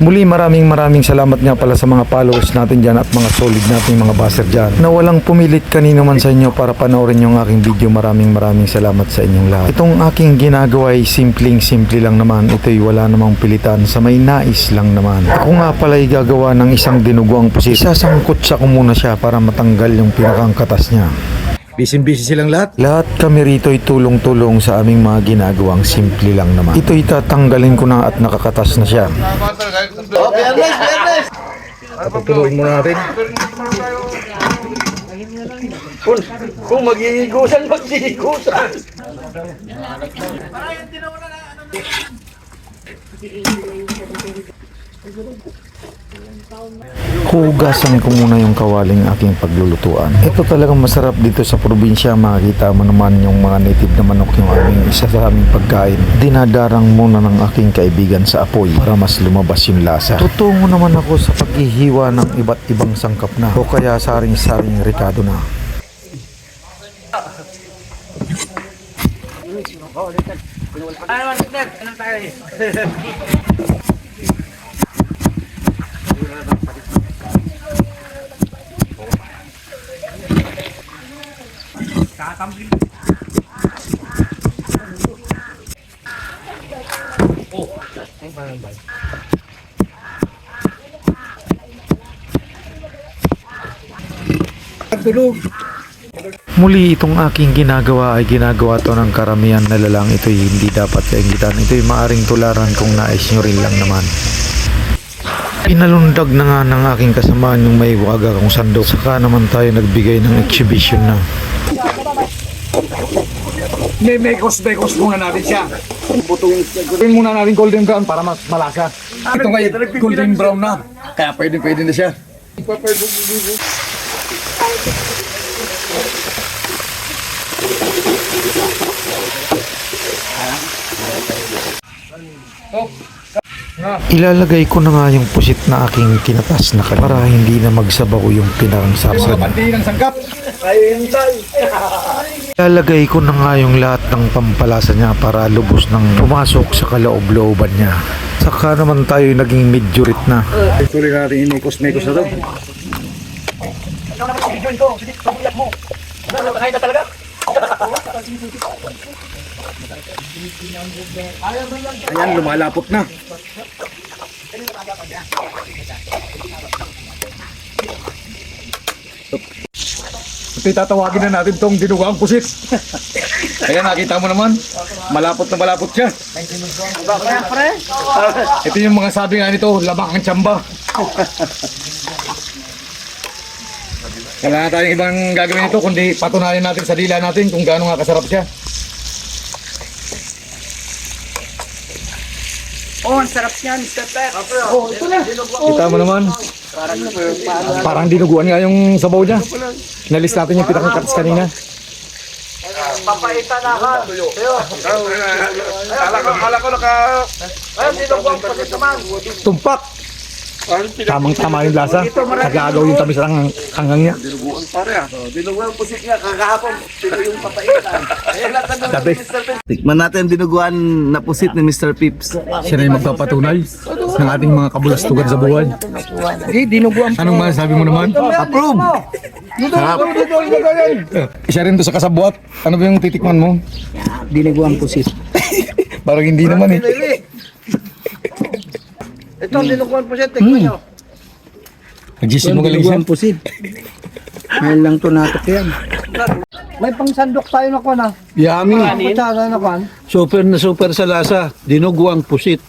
Muli maraming maraming salamat nga pala sa mga followers natin dyan at mga solid nating mga baser dyan na walang pumilit kanino man sa inyo para panoorin yung aking video. Maraming maraming salamat sa inyong lahat. Itong aking ginagawa ay simpleng simple lang naman. Ito'y wala namang pilitan sa may nais lang naman. Ako nga pala ay gagawa ng isang dinuguang pusit. Isasangkot sa ko muna siya para matanggal yung pinakang katas niya. Busy-busy silang lahat. Lahat kami rito ay tulong-tulong sa aming mga ginagawang simple lang naman. Ito'y tatanggalin ko na at nakakatas na siya. Patuloyin muna natin. Kung, kung magigigusan, magigigusan. Hugasan ko muna yung kawaling aking paglulutuan. Ito talagang masarap dito sa probinsya. Makikita mo naman yung mga native na manok yung aming isa sa aming pagkain. Dinadarang muna ng aking kaibigan sa apoy para mas lumabas yung lasa. Tutungo naman ako sa paghihiwa ng iba't ibang sangkap na o kaya saring-saring ricado na. Tulog. Muli itong aking ginagawa ay ginagawa to ng karamihan na lalang ito'y hindi dapat kaingitan. Ito'y maaring tularan kung nais nyo rin lang naman. Pinalundag na nga ng aking kasamaan yung may waga kong sandok. Saka naman tayo nagbigay ng exhibition na. May mekos mekos muna natin siya. Butong Gawin muna natin golden brown para mas malasa. Ito nga golden brown na. Kaya pwede pwede na siya. Ilalagay ko na nga yung pusit na aking kinatas na para hindi na magsabaw yung pinakang sarsa. Pandi ng sangkap. Ilalagay ko na nga yung lahat ng pampalasa niya para lubos ng pumasok sa kaloob-looban niya. Saka naman tayo naging medjurit na. Tuloy natin yung mekos mekos na to. Ayan, lumalapot na. Ito tatawagin na natin tong dinugang pusit. Ayan, nakita mo naman. Malapot na malapot siya. Ito yung mga sabi nga nito, labang ang tsamba. Wala na tayong ibang gagawin nito kundi patunayan natin sa dila natin kung gaano nga kasarap siya. Oh, ang sarap niyan, Mr. Pep. Kita mo naman. Parang dinuguan nga yung sabaw niya. Nalis natin yung pitakang katas kanina. Papaitan na ka. Kala ko, kala ko naka... Ayun, dinuguan pa rin naman. Tumpak! Tamang tama yung lasa. Nagagaw yung tamis ng hanggang niya. Dinuguan po siya kakahapon. Sino yung papaitan? Ayan, lahat na Dabi. Tikman natin dinuguan na pusit ni Mr. Pips. Siya na yung magpapatunay ng ating mga kabulastugan sa buwan. Anong masasabi mo naman? Approve! Isa rin to sa kasabwat. Ano ba yung titikman mo? Dinuguan po siya. Parang hindi naman eh. Ito, dinuguan po siya. Tingnan nyo. Nagsisinungaling siya. pusid. Ngayon lang to natok yan. May pangsandok tayo na ko na. Yummy! Kutsara na kan. Super na super sa lasa. Dinuguang pusit.